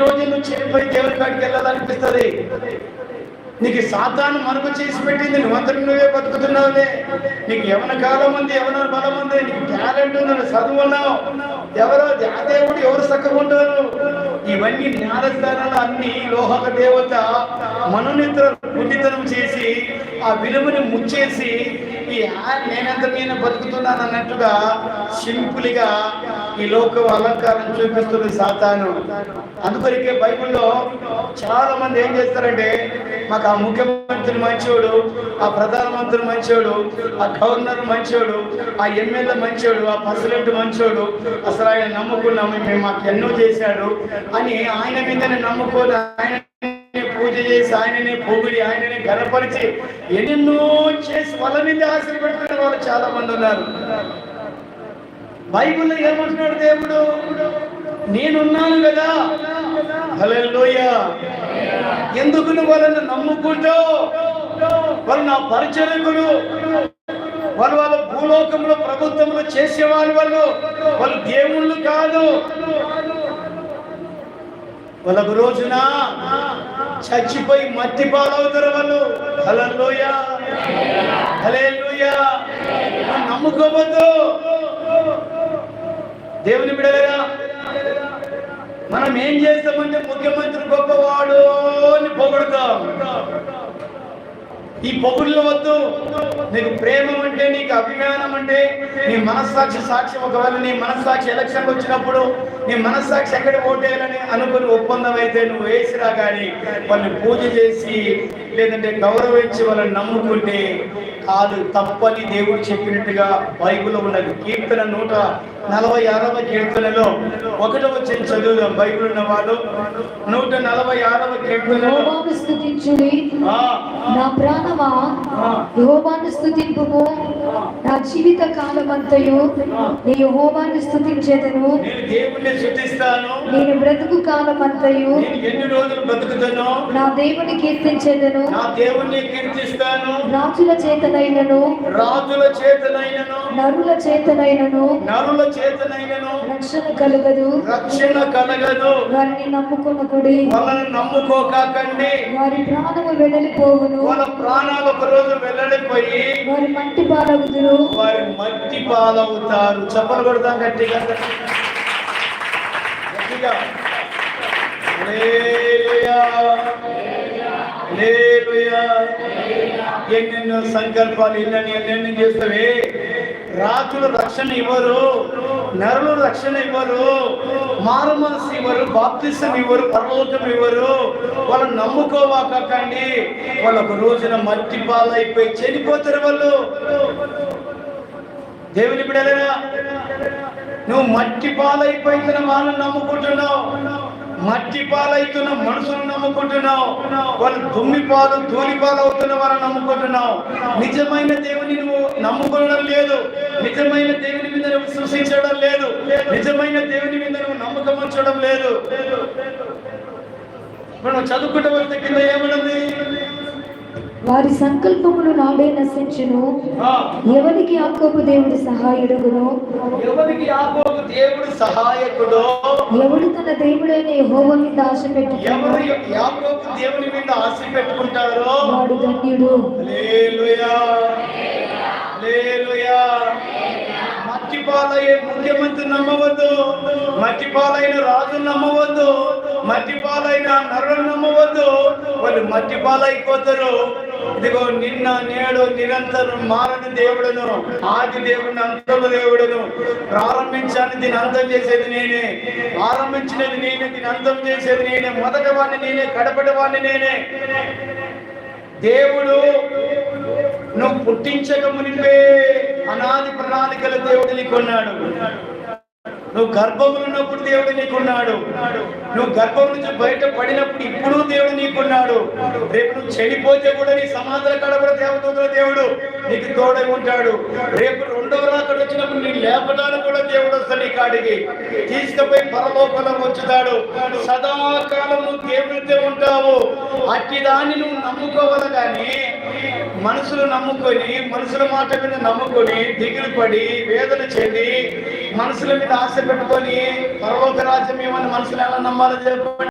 రోజు నువ్వు దేవుని కాడికి వెళ్ళాలనిపిస్తుంది? నీకు సాతాను మరుగు చేసి పెట్టింది నువ్వంతటి నువ్వే బతుకుతున్నావులే నీకు యవన కాలం ఉంది యవన బలం ఉంది నీకు టాలెంట్ ఉంది చదువు ఉన్నావు ఎవరో దేవుడు ఎవరు చక్కకుంటారు ఉంటారు? ఇవన్నీ జ్ఞానస్థానాలు అన్ని లోహక దేవత మనోనిద్ర పుణ్యతనం చేసి ఆ విలువని ముచ్చేసి ఈ నేనంత నేను బతుకుతున్నాను అన్నట్టుగా సింపుల్గా ఈ లోక అలంకారం చూపిస్తుంది సాతాను. అందుకొరికే బైబిల్లో చాలా మంది ఏం చేస్తారంటే మాకు ఆ ముఖ్యమంత్రి మంచోడు ఆ ప్రధానమంత్రి మంచోడు ఆ గవర్నర్ మంచోడు ఆ ఎమ్మెల్యే మంచోడు ఆ ప్రెసిడెంట్ మంచోడు అసలు ఆయన నమ్ముకున్నాము మేము మాకు ఎన్నో చేశాడు అని ఆయన మీదనే నమ్ముకొని ఆయన పూజ చేసి ఆయననే పొగిడి ఆయననే గనపరిచి ఎన్నెన్నో చేసి వాళ్ళ మీద ఆశలు పెట్టుకునే వాళ్ళు చాలా మంది ఉన్నారు. బైబిల్లో ఏమంటున్నాడు దేవుడు? నేనున్నాను కదా. హల్లెలూయా. ఎందుకు నువ్వు వాళ్ళని నమ్ముకుంటావు? వాళ్ళు నా పరిచరకులు వాళ్ళు వాళ్ళ భూలోకంలో ప్రభుత్వంలో చేసేవాళ్ళు వాళ్ళు. వాళ్ళు దేవుళ్ళు కాదు. వాళ్ళకు రోజున చచ్చిపోయి మట్టి పాలవుతారు వాళ్ళు. హలలోయ హలే నమ్ముకోవద్దు. దేవుని బిడలేదా మనం ఏం చేస్తామంటే ముఖ్యమంత్రి గొప్పవాడు అని పొగుడుతాం. ఈ పొగుళ్ళు వద్దు. నీకు ప్రేమ అంటే నీకు అభిమానం అంటే నీ మనస్సాక్షి సాక్షి ఒకవేళ నీ మనస్సాక్షి ఎలక్షన్ వచ్చినప్పుడు నీ మనస్సాక్షి ఎక్కడ ఓటేయాలని అనుకుని ఒప్పందం అయితే నువ్వు వేసిరా కానీ వాళ్ళని పూజ చేసి లేదంటే గౌరవించి వాళ్ళని నమ్ముకుంటే కాదు తప్పని దేవుడు చెప్పినట్టుగా బైబిల్లో ఉన్నది కీర్తన నూట నలభై ఆరవ కీర్తనలో ఒకటవ చెయ్యి చదువుదాం. బైబిల్ ఉన్న వాళ్ళు నూట నలభై ఆరవ కీర్తనలో స్తుతించుడి ఆ, నా ప్రాణమా? స్తుతింపుము నా జీవిత కాలమంతయు నీ యెహోవాను స్తుతించెదను నేను బ్రతుకు కాలమంతయు నేను ఎన్ని రోజులు బతుకుతానో నా దేవుని కీర్తించెదను. నా దేవుణ్ణి కీర్తిస్తాను. రాజుల చేతనైనను. రాజుల చేతనైనను. నరుల చేతనైనను. నరుల చేతనైనను. రక్షణ కలుగదు. రక్షణ కలగదు. వారిని నమ్ముకొనకుడి. వాళ్ళని నమ్ముకోకండి వారి ప్రాణము వెడలిపోవును. వాళ్ళ ప్రాణాలు ఒక రోజు వెళ్ళడిపోయి వారి మట్టి పాలగుదురు వారి మట్టి పాలవుతారు చెప్పలు కొడతాం గట్టిగా. గట్టిగా. ఎన్నెన్నో సంకల్పాలు ఎన్నెన్నో చేస్తావే. రాజులు రక్షణ ఇవ్వరు. నరులు రక్షణ ఇవ్వరు. మారు మనసు ఇవ్వరు బాప్తిసం ఇవ్వరు పరలోకం ఇవ్వరు. వాళ్ళని నమ్ముకోవాకండి వాళ్ళు ఒక రోజున మట్టి పాలైపోయి చనిపోతారు వాళ్ళు. దేవుని బిడలేరా నువ్వు మట్టి పాలైపోయిన వాళ్ళని నమ్ముకుంటున్నావు. మట్టి పాలైతున్న మనుషులను నమ్ముకుంటున్నావు. వాళ్ళు దుమ్మి పాలు ధూళి పాలు అవుతున్న వాళ్ళని నమ్ముకుంటున్నావు. నిజమైన దేవుని నువ్వు నమ్ముకోవడం లేదు. నిజమైన దేవుని మీద నువ్వు సృష్టించడం లేదు. నిజమైన దేవుని మీద నువ్వు నమ్మకం ఉంచడం లేదు. మనం చదువుకుంటే వాళ్ళ కింద ఏమన్నది వారి సంకల్పములు నాడే నశించును. ఎవరికి యాకోబు దేవుడి సహాయుడుగును? ఎవరికి యాకోబు దేవుడు సహాయకుడో? ఎవడు తన దేవుడైన యెహోవా మీద ఆశ ఎవరు పెట్టుకున్నాడు యాకోబు దేవుని మీద ఆశ పెట్టుకుంటారో వాడు ధన్యుడు. హల్లెలూయా. హల్లెలూయా. మట్టి పాలయ్యే ముఖ్యమంత్రి నమ్మవద్దు. మట్టి పాలైన రాజు నమ్మవద్దు. మట్టి పాలైన నరులు నమ్మవద్దు. వాళ్ళు మట్టి పాలైపోతారు ఇదిగో నిన్న నేడు నిరంతరం మారని దేవుడను ఆది దేవుడిని అంతము దేవుడను ప్రారంభించాను దీని అంతం చేసేది నేనే. ప్రారంభించినది నేనే దీని అంతం చేసేది నేనే. మొదటి వాడిని నేనే కడపటి వాడిని నేనే. దేవుడు నువ్వు పుట్టించక మునిపే అనాది ప్రణాళికల దేవుడిని కొన్నాడు. నువ్వు గర్భంలో ఉన్నప్పుడు దేవుడు నీకున్నాడు. నువ్వు గర్భం నుంచి బయట పడినప్పుడు ఇప్పుడు దేవుడు నీకున్నాడు. రేపు నువ్వు చెడిపోతే కూడా నీ సమాధాన కడబడ దేవతల దేవుడు నీకు తోడై ఉంటాడు. రేపు రెండవ రాకడ వచ్చినప్పుడు నీ లేపడానికి కూడా దేవుడు వస్తాడు నీ కాడికి తీసుకుపోయి పరలోకంలో వచ్చుతాడు సదాకాలం నువ్వు దేవుడితో ఉంటావు. అట్టి దాన్ని నువ్వు నమ్ముకోవాలి కానీ మనుషులు నమ్ముకొని మనుషుల మాట మీద నమ్ముకొని దిగులు పడి వేదన చెంది మనుషుల మీద ఆశ పెట్టుకొని పర్వత రాజ్యం ఏమని మనుషులు ఎలా నమ్మాలో చెప్పండి.